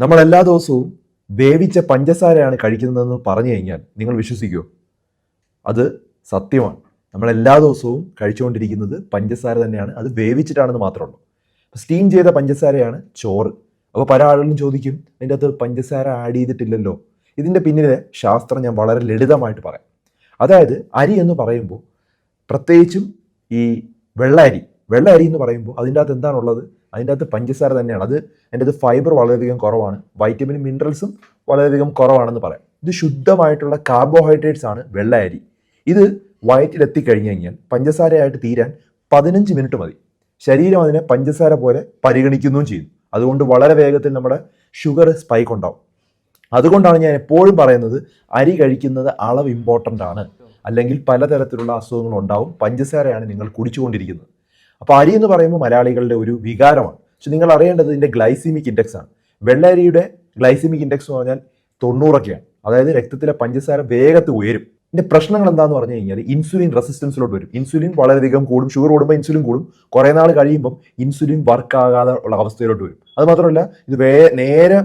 നമ്മൾ എല്ലാ ദിവസവും വേവിച്ച പഞ്ചസാരയാണ് കഴിക്കുന്നതെന്ന് പറഞ്ഞു കഴിഞ്ഞാൽ നിങ്ങൾ വിശ്വസിക്കുമോ അത് സത്യമാണ്. നമ്മൾ എല്ലാ ദിവസവും കഴിച്ചുകൊണ്ടിരിക്കുന്നത് പഞ്ചസാര തന്നെയാണ്. അത് വേവിച്ചിട്ടാണെന്ന് മാത്രമുള്ളൂ സ്റ്റീം ചെയ്ത പഞ്ചസാരയാണ് ചോറ്. അപ്പോൾ പല ആളുകളും ചോദിക്കും അതിന്റെ അകത്ത് പഞ്ചസാര ആഡ് ചെയ്തിട്ടില്ലല്ലോ. ഇതിന്റെ പിന്നിലെ ശാസ്ത്രം ഞാൻ വളരെ ലളിതമായിട്ട് പറയാം. അതായത് അരി എന്ന് പറയുമ്പോൾ പ്രത്യേകിച്ചും ഈ വെള്ളരി വെള്ള അരി എന്ന് പറയുമ്പോൾ അതിന്റെ അകത്ത് എന്താണുള്ളത്? അതിന്റെ അകത്ത് പഞ്ചസാര തന്നെയാണ്. അത് അതിന്റെ അത് ഫൈബർ വളരെയധികം കുറവാണ്. വൈറ്റമിൻ മിനറൽസും വളരെയധികം കുറവാണെന്ന് പറയാം. ഇത് ശുദ്ധമായിട്ടുള്ള കാർബോഹൈഡ്രേറ്റ്സ് ആണ് വെള്ള അരി ഇത് വയറ്റിൽ എത്തിക്കഴിഞ്ഞ് കഴിഞ്ഞാൽ പഞ്ചസാരയായിട്ട് തീരാൻ പതിനഞ്ച് മിനിറ്റ് മതി. ശരീരം അതിനെ പഞ്ചസാര പോലെ പരിഗണിക്കുകയും ചെയ്യും. അതുകൊണ്ട് വളരെ വേഗത്തിൽ നമ്മുടെ ഷുഗർ സ്പൈക്ക് ഉണ്ടാവും. അതുകൊണ്ടാണ് ഞാൻ എപ്പോഴും പറയുന്നത് അരി കഴിക്കുന്നത് അളവ് ഇമ്പോർട്ടന്റ് ആണ്. അല്ലെങ്കിൽ പലതരത്തിലുള്ള അസുഖങ്ങൾ ഉണ്ടാവും. പഞ്ചസാരയാണ് നിങ്ങൾ കുടിച്ചുകൊണ്ടിരിക്കുന്നത്. അപ്പോൾ അരി എന്ന് പറയുമ്പോൾ മലയാളികളുടെ ഒരു വികാരമാണ്. പക്ഷെ നിങ്ങൾ അറിയേണ്ടത് ഇതിന്റെ ഗ്ലൈസിമിക് ഇൻഡെക്സ് ആണ്. വെള്ളരിയുടെ ഗ്ലൈസിമിക് ഇൻഡെക്സ് എന്ന് പറഞ്ഞാൽ തൊണ്ണൂറൊക്കെയാണ്. അതായത് രക്തത്തിലെ പഞ്ചസാര വേഗത്തിൽ ഉയരും. ഇതിന്റെ പ്രശ്നങ്ങൾ എന്താണെന്ന് പറഞ്ഞു കഴിഞ്ഞാൽ ഇൻസുലിൻ റെസിസ്റ്റൻസിലോട്ട് വരും. ഇൻസുലിൻ വളരെയധികം കൂടും ഷുഗർ കൂടുമ്പോൾ ഇൻസുലിൻ കൂടും. കുറേ നാൾ കഴിയുമ്പം ഇൻസുലിൻ വർക്ക് ആകാതെ ഉള്ള അവസ്ഥയിലോട്ട് വരും. അത് മാത്രമല്ല ഇത് വേ നേരെ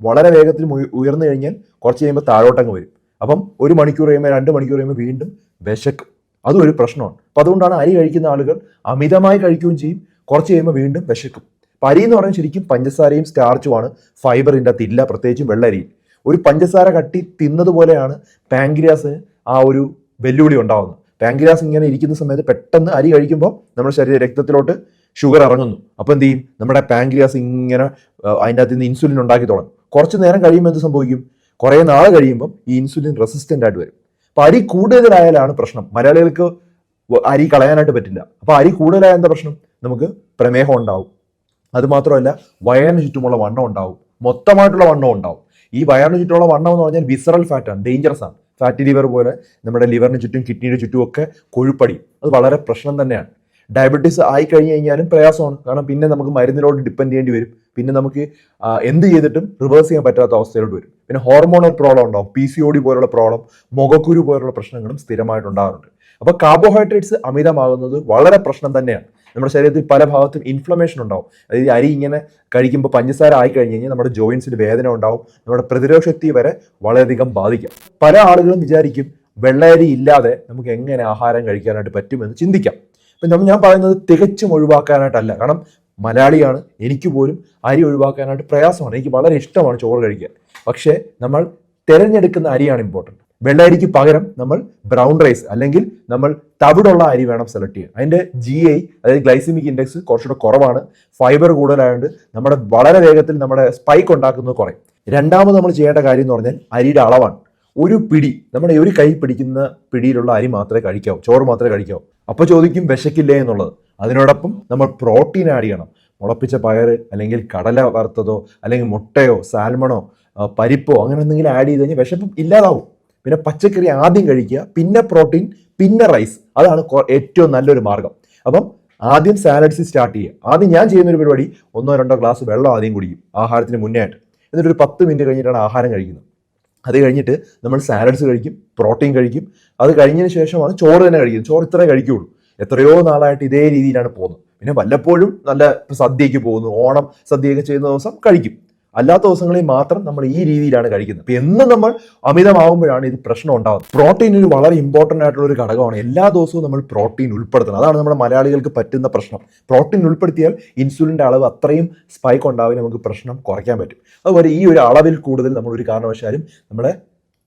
വളരെ വേഗത്തിൽ ഉയർന്നു കഴിഞ്ഞാൽ കുറച്ച് കഴിയുമ്പോൾ താഴോട്ടങ്ങ് വരും. അപ്പം ഒരു മണിക്കൂർ കഴിയുമ്പോൾ രണ്ട് മണിക്കൂർ കഴിയുമ്പോൾ വീണ്ടും വിശക്കും. അതും ഒരു പ്രശ്നമാണ്. അപ്പം അതുകൊണ്ടാണ് അരി കഴിക്കുന്ന ആളുകൾ അമിതമായി കഴിക്കുകയും ചെയ്യും. കുറച്ച് കഴിയുമ്പോൾ വീണ്ടും വിശക്കും. അപ്പം അരി എന്ന് പറയുന്നത് ശരിക്കും പഞ്ചസാരയും സ്റ്റാർച്ചുമാണ് ഫൈബറിന്റെ ഇതിന്റെ അകത്ത് ഇല്ല പ്രത്യേകിച്ചും വെള്ളരിയിൽ ഒരു പഞ്ചസാര കട്ടി തിന്നതുപോലെയാണ് പാങ്ക്രിയാസിന് ആ ഒരു വെല്ലുവിളി ഉണ്ടാകുന്നത് പാങ്ക്രിയാസ് ഇങ്ങനെ ഇരിക്കുന്ന സമയത്ത് പെട്ടെന്ന് അരി കഴിക്കുമ്പോൾ നമ്മുടെ ശരീര രക്തത്തിലോട്ട് ഷുഗർ ഇറങ്ങുന്നു. അപ്പോൾ എന്ത് ചെയ്യും? നമ്മുടെ പാങ്ക്രിയാസ് ഇങ്ങനെ അതിന്റെ അകത്ത് നിന്ന് ഇൻസുലിൻ ഉണ്ടാക്കി തുടങ്ങും. കുറച്ച് നേരം കഴിയുമ്പോൾ എന്ത് സംഭവിക്കും? കുറേ നാൾ കഴിയുമ്പം ഈ ഇൻസുലിൻ റെസിസ്റ്റന്റ് ആയിട്ട് വരും. അപ്പോൾ അരി കൂടുതലായാലാണ് പ്രശ്നം. മലയാളികൾക്ക് അരി കളയാനായിട്ട് പറ്റില്ല. അപ്പോൾ അരി കൂടുതലായ എന്താ പ്രശ്നം? നമുക്ക് പ്രമേഹം ഉണ്ടാവും. അതുമാത്രമല്ല വയറിന് ചുറ്റുമുള്ള വണ്ണം ഉണ്ടാവും. മൊത്തമായിട്ടുള്ള വണ്ണം ഉണ്ടാവും. ഈ വയറിന് ചുറ്റുമുള്ള വണ്ണം എന്ന് പറഞ്ഞാൽ വിസറൽ ഫാറ്റ് ആണ് ഡേഞ്ചറസ് ആണ്. ഫാറ്റി ലിവർ പോലെ നമ്മുടെ ലിവറിന് ചുറ്റും കിഡ്നിയുടെ ചുറ്റും ഒക്കെ കൊഴുപ്പടി. അത് വളരെ പ്രശ്നം തന്നെയാണ്. ഡയബറ്റീസ് ആയി കഴിഞ്ഞു കഴിഞ്ഞാലും പ്രയാസമാണ്. കാരണം പിന്നെ നമുക്ക് മരുന്നിലോട്ട് ഡിപ്പെൻഡ് ചെയ്യേണ്ടി വരും. പിന്നെ നമുക്ക് എന്ത് ചെയ്തിട്ടും റിവേഴ്സ് ചെയ്യാൻ പറ്റാത്ത അവസ്ഥയിലോട്ട് വരും. പിന്നെ ഹോർമോണൽ പ്രോബ്ലം ഉണ്ടാവും. പി സി ഒ ഡി പോലുള്ള പ്രോബ്ലം മുഖക്കുരു പോലുള്ള പ്രശ്നങ്ങളും സ്ഥിരമായിട്ട് ഉണ്ടാകാറുണ്ട്. അപ്പോൾ കാർബോഹൈഡ്രേറ്റ്സ് അമിതമാകുന്നത് വളരെ പ്രശ്നം തന്നെയാണ്. നമ്മുടെ ശരീരത്തിൽ പല ഭാഗത്തും ഇൻഫ്ലമേഷൻ ഉണ്ടാവും. അതായത് അരി ഇങ്ങനെ കഴിക്കുമ്പോൾ പഞ്ചസാര ആയി കഴിഞ്ഞ് കഴിഞ്ഞാൽ നമ്മുടെ ജോയിൻസിൽ വേദന ഉണ്ടാവും. നമ്മുടെ പ്രതിരോധ ശക്തി വരെ വളരെയധികം ബാധിക്കാം. പല ആളുകളും വിചാരിക്കും വെള്ളയരി ഇല്ലാതെ നമുക്ക് എങ്ങനെ ആഹാരം കഴിക്കാനായിട്ട് പറ്റുമെന്ന് ചിന്തിക്കാം. അപ്പം നമ്മൾ ഞാൻ പറയുന്നത് തികച്ചും ഒഴിവാക്കാനായിട്ടല്ല. കാരണം മലയാളിയാണ്. എനിക്ക് പോലും അരി ഒഴിവാക്കാനായിട്ട് പ്രയാസമാണ്. എനിക്ക് വളരെ ഇഷ്ടമാണ് ചോറ് കഴിക്കാൻ. പക്ഷേ നമ്മൾ തിരഞ്ഞെടുക്കുന്ന അരിയാണ് ഇമ്പോർട്ടന്റ് വെള്ളയരിക്ക് പകരം നമ്മൾ ബ്രൗൺ റൈസ് അല്ലെങ്കിൽ നമ്മൾ തവിടുള്ള അരി വേണം സെലക്ട് ചെയ്യാൻ. അതിന്റെ ജി ഐ അതായത് ഗ്ലൈസിമിക് ഇൻഡെക്സ് കുറച്ചുകൂടെ കുറവാണ്. ഫൈബർ കൂടുതലായതുകൊണ്ട് നമ്മുടെ വളരെ വേഗത്തിൽ നമ്മുടെ സ്പൈക്ക് ഉണ്ടാക്കുന്നത് കുറയും. രണ്ടാമത് നമ്മൾ ചെയ്യേണ്ട കാര്യം എന്ന് പറഞ്ഞാൽ അരിയുടെ അളവാണ്. ഒരു പിടി നമ്മുടെ ഒരു കൈ പിടിക്കുന്ന പിടിയിലുള്ള അരി മാത്രമേ കഴിക്കാവൂ. ചോറ് മാത്രമേ കഴിക്കാവൂ. അപ്പോൾ ചോദിക്കും വിശക്കില്ലേ എന്നുള്ളത്. അതിനോടൊപ്പം നമ്മൾ പ്രോട്ടീൻ ആഡ് ചെയ്യണം. മുളപ്പിച്ച പയർ അല്ലെങ്കിൽ കടല വറുത്തതോ അല്ലെങ്കിൽ മുട്ടയോ സാൽമണോ പരിപ്പോ അങ്ങനെ എന്തെങ്കിലും ആഡ് ചെയ്ത് കഴിഞ്ഞാൽ വിശപ്പ് ഇല്ലാതാവും. പിന്നെ പച്ചക്കറി ആദ്യം കഴിക്കുക പിന്നെ പ്രോട്ടീൻ പിന്നെ റൈസ് അതാണ് ഏറ്റവും നല്ലൊരു മാർഗം. അപ്പം ആദ്യം സാലഡ്സ് സ്റ്റാർട്ട് ചെയ്യുക. ആദ്യം ഞാൻ ചെയ്യുന്ന ഒരു പരിപാടി ഒന്നോ രണ്ടോ ഗ്ലാസ് വെള്ളം ആദ്യം കുടിക്കും ആഹാരത്തിന് മുന്നേ ആയിട്ട്. എന്നിട്ട് ഒരു പത്ത് മിനിറ്റ് കഴിഞ്ഞിട്ടാണ് ആഹാരം കഴിക്കുന്നത്. അത് കഴിഞ്ഞിട്ട് നമ്മൾ സാലഡ്സ് കഴിക്കും പ്രോട്ടീൻ കഴിക്കും. അത് കഴിഞ്ഞതിന് ശേഷമാണ് ചോറ് തന്നെ കഴിക്കുന്നത്. ചോറ് ഇത്രേ കഴിക്കുകയുള്ളൂ എത്രയോ നാളായിട്ട് ഇതേ രീതിയിലാണ് പോകുന്നത്. പിന്നെ വല്ലപ്പോഴും നല്ല സദ്യയ്ക്ക് പോകുന്നു ഓണം സദ്യയൊക്കെ ചെയ്യുന്ന ദിവസം കഴിക്കും. അല്ലാത്ത ദിവസങ്ങളിൽ മാത്രം നമ്മൾ ഈ രീതിയിലാണ് കഴിക്കുന്നത്. അപ്പൊ എന്നും നമ്മൾ അമിതമാകുമ്പോഴാണ് ഇത് പ്രശ്നം ഉണ്ടാകുന്നത് പ്രോട്ടീൻ ഒരു വളരെ ഇമ്പോർട്ടന്റ് ആയിട്ടുള്ള ഒരു ഘടകമാണ്. എല്ലാ ദിവസവും നമ്മൾ പ്രോട്ടീൻ ഉൾപ്പെടുത്തണം. അതാണ് നമ്മുടെ മലയാളികൾക്ക് പറ്റുന്ന പ്രശ്നം. പ്രോട്ടീൻ ഉൾപ്പെടുത്തിയാൽ ഇൻസുലിന്റെ അളവ് അത്രയും സ്പൈക്ക് ഉണ്ടാവില്ല നമുക്ക് പ്രശ്നം കുറയ്ക്കാൻ പറ്റും. അതുപോലെ ഈ ഒരു അളവിൽ കൂടുതൽ നമ്മൾ ഒരു കാരണവശാലും നമ്മുടെ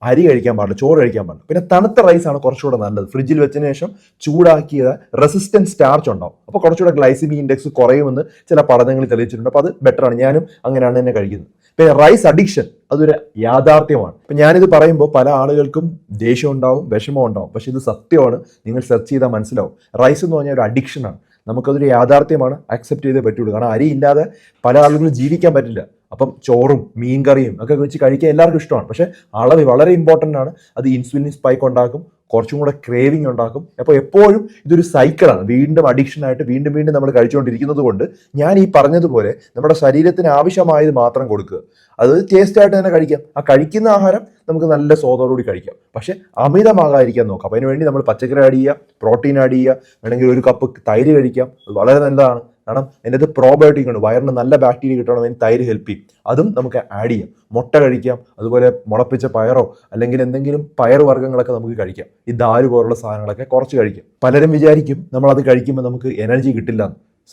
അരി കഴിക്കാൻ പാടില്ല ചോറ് കഴിക്കാൻ പാടില്ല. പിന്നെ തണുത്ത റൈസ് ആണ് കുറച്ചുകൂടെ നല്ലത്. ഫ്രിഡ്ജിൽ വെച്ചതിന് ശേഷം ചൂടാക്കിയത് റെസിസ്റ്റൻസ് സ്റ്റാർച്ച് ഉണ്ടാവും. അപ്പോൾ കുറച്ചുകൂടെ ഗ്ലൈസിമിക് ഇൻഡെക്സ് കുറയുമെന്ന് ചില പഠനങ്ങൾ തെളിയിച്ചിട്ടുണ്ട്. അപ്പോൾ അത് ബെറ്റർ ആണ്. ഞാനും അങ്ങനെയാണ് തന്നെ കഴിക്കുന്നത്. പിന്നെ റൈസ് അഡിക്ഷൻ അതൊരു യാഥാർത്ഥ്യമാണ്. ഇപ്പം ഞാനിത് പറയുമ്പോൾ പല ആളുകൾക്കും ദേഷ്യം ഉണ്ടാവും വിഷമം ഉണ്ടാവും. പക്ഷേ ഇത് സത്യമാണ്. നിങ്ങൾ സെർച്ച് ചെയ്താൽ മനസ്സിലാവും. റൈസ് എന്ന് പറഞ്ഞാൽ ഒരു അഡിക്ഷനാണ് നമുക്കതൊരു യാഥാർത്ഥ്യമാണ്. അക്സെപ്റ്റ് ചെയ്തേ പറ്റുള്ളൂ. കാരണം അരി ഇല്ലാതെ പല ആളുകളും ജീവിക്കാൻ പറ്റില്ല. അപ്പം ചോറും മീൻ കറിയും ഒക്കെ വെച്ച് കഴിക്കാൻ എല്ലാവർക്കും ഇഷ്ടമാണ്. പക്ഷേ അളവ് വളരെ ഇമ്പോർട്ടന്റ് ആണ്. അത് ഇൻസുലിൻ സ്പൈക്ക് ഉണ്ടാക്കും കുറച്ചും കൂടെ ക്രേവിങ് ഉണ്ടാക്കും. അപ്പോൾ എപ്പോഴും ഇതൊരു സൈക്കിളാണ് വീണ്ടും അഡിക്ഷൻ ആയിട്ട് വീണ്ടും വീണ്ടും നമ്മൾ കഴിച്ചുകൊണ്ടിരിക്കുന്നത് കൊണ്ട് ഞാൻ ഈ പറഞ്ഞതുപോലെ നമ്മുടെ ശരീരത്തിന് ആവശ്യമായത് മാത്രം കൊടുക്കുക. അത് ടേസ്റ്റ് ആയിട്ട് തന്നെ കഴിക്കാം. ആ കഴിക്കുന്ന ആഹാരം നമുക്ക് നല്ല സ്വാദോടുകൂടി കഴിക്കാം. പക്ഷേ അമിതമാകാതിരിക്കാൻ നോക്കാം അപ്പോൾ അതിനുവേണ്ടി നമ്മൾ പച്ചക്കറി ആഡ് ചെയ്യുക പ്രോട്ടീൻ ആഡ് ചെയ്യുക വേണമെങ്കിൽ ഒരു കപ്പ് തൈര് കഴിക്കാം. അത് വളരെ നല്ലതാണ്. കാരണം അതിന്റെ അത് പ്രോബയോട്ടിക് ഉണ്ട് വയറിന് നല്ല ബാക്ടീരിയ കിട്ടണമെങ്കിൽ തൈര് ഹെൽപ്പ് ചെയ്യും. അതും നമുക്ക് ആഡ് ചെയ്യാം. മുട്ട കഴിക്കാം അതുപോലെ മുളപ്പിച്ച പയറോ അല്ലെങ്കിൽ എന്തെങ്കിലും പയർ വർഗങ്ങളൊക്കെ നമുക്ക് കഴിക്കാം. ഈ ദാരു പോലുള്ള സാധനങ്ങളൊക്കെ കുറച്ച് കഴിക്കാം. പലരും വിചാരിക്കും നമ്മൾ അത് കഴിക്കുമ്പോൾ നമുക്ക് എനർജി കിട്ടില്ല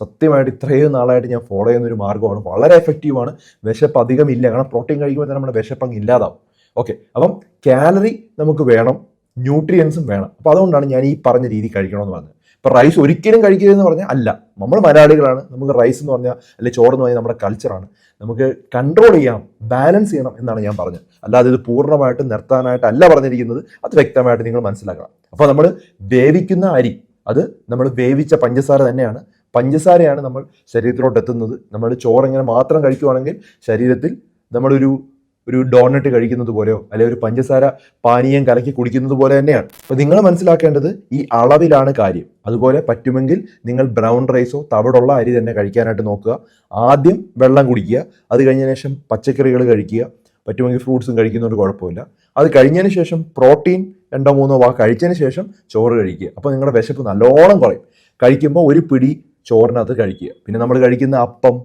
സത്യമായിട്ട് ഇത്രയും നാളായിട്ട് ഞാൻ ഫോളോ ചെയ്യുന്ന ഒരു മാർഗമാണ്. വളരെ എഫക്റ്റീവാണ് വിശപ്പ് അധികം ഇല്ല. കാരണം പ്രോട്ടീൻ കഴിക്കുമ്പോൾ തന്നെ നമ്മുടെ വിശപ്പ് അങ്ങ് ഇല്ലാതാവും. ഓക്കെ അപ്പം കാലറി നമുക്ക് വേണം ന്യൂട്രിയൻസും വേണം. അപ്പോൾ അതുകൊണ്ടാണ് ഞാൻ ഈ പറഞ്ഞ രീതി കഴിക്കണമെന്ന് പറഞ്ഞത്. റൈസ് ഒരിക്കലും കഴിക്കരുതെന്ന് പറഞ്ഞാൽ അല്ല. നമ്മൾ മലയാളികളാണ്. നമുക്ക് റൈസ് എന്ന് പറഞ്ഞാൽ അല്ലെങ്കിൽ ചോറ് എന്ന് പറഞ്ഞാൽ നമ്മുടെ കൾച്ചറാണ് നമുക്ക് കൺട്രോൾ ചെയ്യാം ബാലൻസ് ചെയ്യണം എന്നാണ് ഞാൻ പറഞ്ഞത്. അല്ലാതെ ഇത് പൂർണമായിട്ട് നിർത്താനായിട്ട് അല്ല പറഞ്ഞിരിക്കുന്നത്. അത് വ്യക്തമായിട്ട് നിങ്ങൾ മനസ്സിലാക്കണം. അപ്പോൾ നമ്മൾ വേവിക്കുന്ന അരി അത് നമ്മൾ വേവിച്ച പഞ്ചസാര തന്നെയാണ്. പഞ്ചസാരയാണ് നമ്മൾ ശരീരത്തിലോട്ട് എത്തുന്നത് നമ്മൾ ചോറ് ഇങ്ങനെ മാത്രം കഴിക്കുവാണെങ്കിൽ ശരീരത്തിൽ നമ്മളൊരു ഒരു ഡോണറ്റ് കഴിക്കുന്നത് പോലെയോ അല്ലെങ്കിൽ ഒരു പഞ്ചസാര പാനീയം കലക്കി കുടിക്കുന്നത് പോലെ തന്നെയാണ്. അപ്പോൾ നിങ്ങൾ മനസ്സിലാക്കേണ്ടത് ഈ അളവിലാണ് കാര്യം. അതുപോലെ പറ്റുമെങ്കിൽ നിങ്ങൾ ബ്രൗൺ റൈസോ തവിടുള്ള അരി തന്നെ കഴിക്കാനായിട്ട് നോക്കുക. ആദ്യം വെള്ളം കുടിക്കുക. അത് കഴിഞ്ഞതിന് ശേഷം പച്ചക്കറികൾ കഴിക്കുക. പറ്റുമെങ്കിൽ ഫ്രൂട്ട്സും കഴിക്കുന്നതുകൊണ്ട് കുഴപ്പമില്ല. അത് കഴിഞ്ഞതിന് ശേഷം പ്രോട്ടീൻ രണ്ടോ മൂന്നോ വാ കഴിച്ചതിന് ശേഷം ചോറ് കഴിക്കുക. അപ്പോൾ നിങ്ങളുടെ വിശപ്പ് നല്ലോണം കുറയും. കഴിക്കുമ്പോൾ ഒരു പിടി ചോറിനകത്ത് കഴിക്കുക. പിന്നെ നമ്മൾ കഴിക്കുന്ന അപ്പം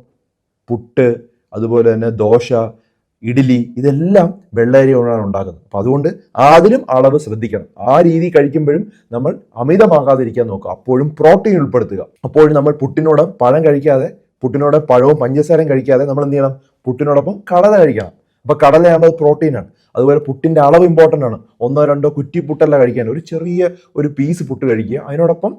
പുട്ട് അതുപോലെ തന്നെ ദോശ ഇഡ്ഡലി ഇതെല്ലാം വെള്ളരി കൊണ്ടാണ് ഉണ്ടാക്കുന്നത്. അപ്പോൾ അതുകൊണ്ട് അതിലും അളവ് ശ്രദ്ധിക്കണം. ആ രീതി കഴിക്കുമ്പോഴും നമ്മൾ അമിതമാകാതിരിക്കാൻ നോക്കുക. അപ്പോഴും പ്രോട്ടീൻ ഉൾപ്പെടുത്തുക. അപ്പോഴും നമ്മൾ പുട്ടിനോട് പഴം കഴിക്കാതെ പുട്ടിനോട് പഴവും പഞ്ചസാരയും കഴിക്കാതെ നമ്മൾ എന്ത് ചെയ്യണം? പുട്ടിനോടൊപ്പം കടല കഴിക്കണം. അപ്പോൾ കടലയാകുമ്പോൾ പ്രോട്ടീനാണ് അതുപോലെ പുട്ടിന്റെ അളവ് ഇമ്പോർട്ടന്റ് ആണ്. ഒന്നോ രണ്ടോ കുറ്റി പുട്ടല്ല കഴിക്കാൻ. ഒരു ചെറിയ ഒരു പീസ് പുട്ട് കഴിക്കുക. അതിനോടൊപ്പം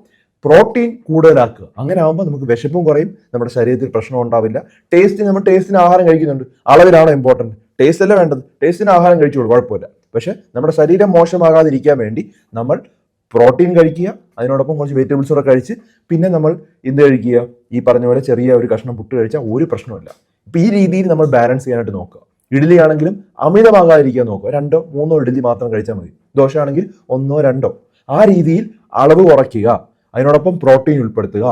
പ്രോട്ടീൻ കൂടുതലാക്കുക. അങ്ങനെ ആകുമ്പോൾ നമുക്ക് വിശപ്പും കുറയും നമ്മുടെ ശരീരത്തിൽ പ്രശ്നം ഉണ്ടാവില്ല. ടേസ്റ്റ് നമ്മൾ ടേസ്റ്റിന് ആഹാരം കഴിക്കുന്നുണ്ട്. അളവിലാണോ ഇമ്പോർട്ടന്റ് ടേസ്റ്റ് അല്ല വേണ്ടത്. ടേസ്റ്റിന് ആഹാരം കഴിച്ചോളൂ കുഴപ്പമില്ല. പക്ഷേ നമ്മുടെ ശരീരം മോശമാകാതിരിക്കാൻ വേണ്ടി നമ്മൾ പ്രോട്ടീൻ കഴിക്കുക അതിനോടൊപ്പം കുറച്ച് വെജിറ്റബിൾസ് കൂടെ കഴിച്ച് പിന്നെ നമ്മൾ എന്ത് കഴിക്കുക? ഈ പറഞ്ഞ പോലെ ചെറിയ ഒരു കഷ്ണം പുട്ട് കഴിച്ചാൽ ഒരു പ്രശ്നമില്ല ഇപ്പം ഈ രീതിയിൽ നമ്മൾ ബാലൻസ് ചെയ്യാനായിട്ട് നോക്കുക. ഇഡ്ഡലി ആണെങ്കിലും അമിതമാകാതിരിക്കാൻ നോക്കുക. രണ്ടോ മൂന്നോ ഇഡ്ഡലി മാത്രം കഴിച്ചാൽ മതി. ദോശ ആണെങ്കിൽ ഒന്നോ രണ്ടോ. ആ രീതിയിൽ അളവ് കുറയ്ക്കുക. അതിനോടൊപ്പം പ്രോട്ടീൻ ഉൾപ്പെടുത്തുക.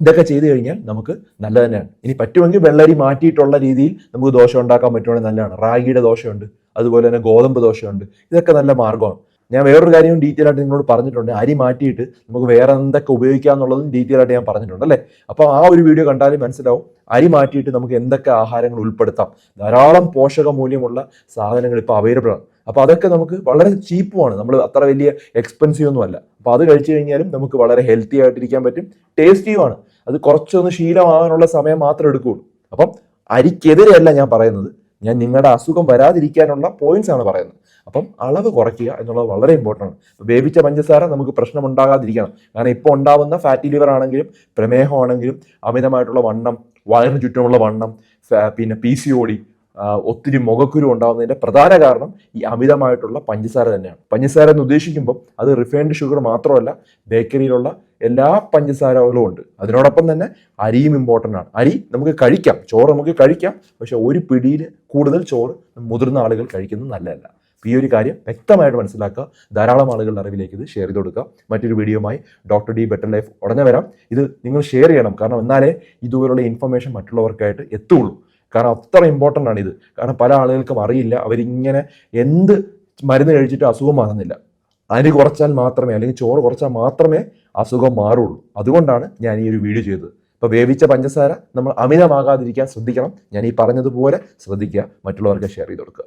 ഇതൊക്കെ ചെയ്തു കഴിഞ്ഞാൽ നമുക്ക് നല്ലത് തന്നെയാണ്. ഇനി പറ്റുമെങ്കിൽ വെള്ളരി മാറ്റിയിട്ടുള്ള രീതിയിൽ നമുക്ക് ദോശ ഉണ്ടാക്കാൻ പറ്റുവാണെങ്കിൽ നല്ലതാണ്. റാഗിയുടെ ദോശയുണ്ട്. അതുപോലെ തന്നെ ഗോതമ്പ് ദോശയുണ്ട്. ഇതൊക്കെ നല്ല മാർഗമാണ്. ഞാൻ വേറൊരു കാര്യവും ഡീറ്റെയിൽ ആയിട്ട് നിങ്ങളോട് പറഞ്ഞിട്ടുണ്ട്. അരി മാറ്റിയിട്ട് നമുക്ക് വേറെ എന്തൊക്കെ ഉപയോഗിക്കാം എന്നുള്ളതും ഡീറ്റെയിൽ ആയിട്ട് ഞാൻ പറഞ്ഞിട്ടുണ്ട് അല്ലേ? അപ്പോൾ ആ ഒരു വീഡിയോ കണ്ടാലും മനസ്സിലാവും. അരി മാറ്റിയിട്ട് നമുക്ക് എന്തൊക്കെ ആഹാരങ്ങൾ ഉൾപ്പെടുത്താം. ധാരാളം പോഷക മൂല്യമുള്ള സാധനങ്ങൾ ഇപ്പോൾ അവൈലബിൾ ആണ്. അപ്പോൾ അതൊക്കെ നമുക്ക് വളരെ ചീപ്പുമാണ് നമ്മൾ അത്ര വലിയ എക്സ്പെൻസീവ് ഒന്നും അല്ല. അപ്പോൾ അത് കഴിച്ചു കഴിഞ്ഞാലും നമുക്ക് വളരെ ഹെൽത്തി ആയിട്ടിരിക്കാൻ പറ്റും. ടേസ്റ്റിയുമാണ് അത് കുറച്ചൊന്ന് ശീലമാകാനുള്ള സമയം മാത്രം എടുക്കുകയുള്ളൂ. അപ്പം അരിക്കെതിരെയല്ല ഞാൻ പറയുന്നത്. ഞാൻ നിങ്ങളുടെ അസുഖം വരാതിരിക്കാനുള്ള പോയിന്റ്സ് ആണ് പറയുന്നത്. അപ്പം അളവ് കുറയ്ക്കുക എന്നുള്ളത് വളരെ ഇമ്പോർട്ടന്റ് ആണ്. വേവിച്ച പഞ്ചസാര നമുക്ക് പ്രശ്നം ഉണ്ടാകാതിരിക്കണം. കാരണം ഇപ്പോൾ ഉണ്ടാവുന്ന ഫാറ്റി ലിവർ ആണെങ്കിലും പ്രമേഹമാണെങ്കിലും അമിതമായിട്ടുള്ള വണ്ണം വയറിന് ചുറ്റുമുള്ള വണ്ണം പിന്നെ പി സി ഡി ഒത്തിരി മുഖക്കുരു ഉണ്ടാകുന്നതിന്റെ പ്രധാന കാരണം ഈ അമിതമായിട്ടുള്ള പഞ്ചസാര തന്നെയാണ്. പഞ്ചസാര എന്ന് ഉദ്ദേശിക്കുമ്പോൾ അത് റിഫൈൻഡ് ഷുഗർ മാത്രമല്ല ബേക്കറിയിലുള്ള എല്ലാ പഞ്ചസാരകളും ഉണ്ട്. അതിനോടൊപ്പം തന്നെ അരിയും ഇമ്പോർട്ടന്റ് ആണ്. അരി നമുക്ക് കഴിക്കാം ചോറ് നമുക്ക് കഴിക്കാം പക്ഷെ ഒരു പിടിയിൽ കൂടുതൽ ചോറ് മുതിർന്ന ആളുകൾ കഴിക്കുന്നത് നല്ലതല്ല. ഈ ഒരു കാര്യം വ്യക്തമായിട്ട് മനസ്സിലാക്കുക. ധാരാളം ആളുകളുടെ അറിവിലേക്ക് ഇത് ഷെയർ ചെയ്ത് കൊടുക്കുക. മറ്റൊരു വീഡിയോയുമായി ഡോക്ടർ ഡി ബെറ്റർ ലൈഫ് ഉടനെ വരാം. ഇത് നിങ്ങൾ ഷെയർ ചെയ്യണം. കാരണം എന്നാലേ ഇതുപോലുള്ള ഇൻഫർമേഷൻ മറ്റുള്ളവർക്കായിട്ട് എത്തുള്ളൂ. കാരണം അത്ര ഇമ്പോർട്ടന്റ് ആണ് ഇത് കാരണം പല ആളുകൾക്കും അറിയില്ല അവരിങ്ങനെ എന്ത് മരുന്ന് കഴിച്ചിട്ട് അസുഖം മാറുന്നില്ല. അരി കുറച്ചാൽ മാത്രമേ അല്ലെങ്കിൽ ചോറ് കുറച്ചാൽ മാത്രമേ അസുഖം മാറുള്ളൂ. അതുകൊണ്ടാണ് ഞാൻ ഈ ഒരു വീഡിയോ ചെയ്തത്. അപ്പോൾ വേവിച്ച പഞ്ചസാര നമ്മൾ അമിതമാകാതിരിക്കാൻ ശ്രദ്ധിക്കണം. ഞാൻ ഈ പറഞ്ഞതുപോലെ ശ്രദ്ധിക്കുക. മറ്റുള്ളവർക്ക് ഷെയർ ചെയ്ത് കൊടുക്കുക.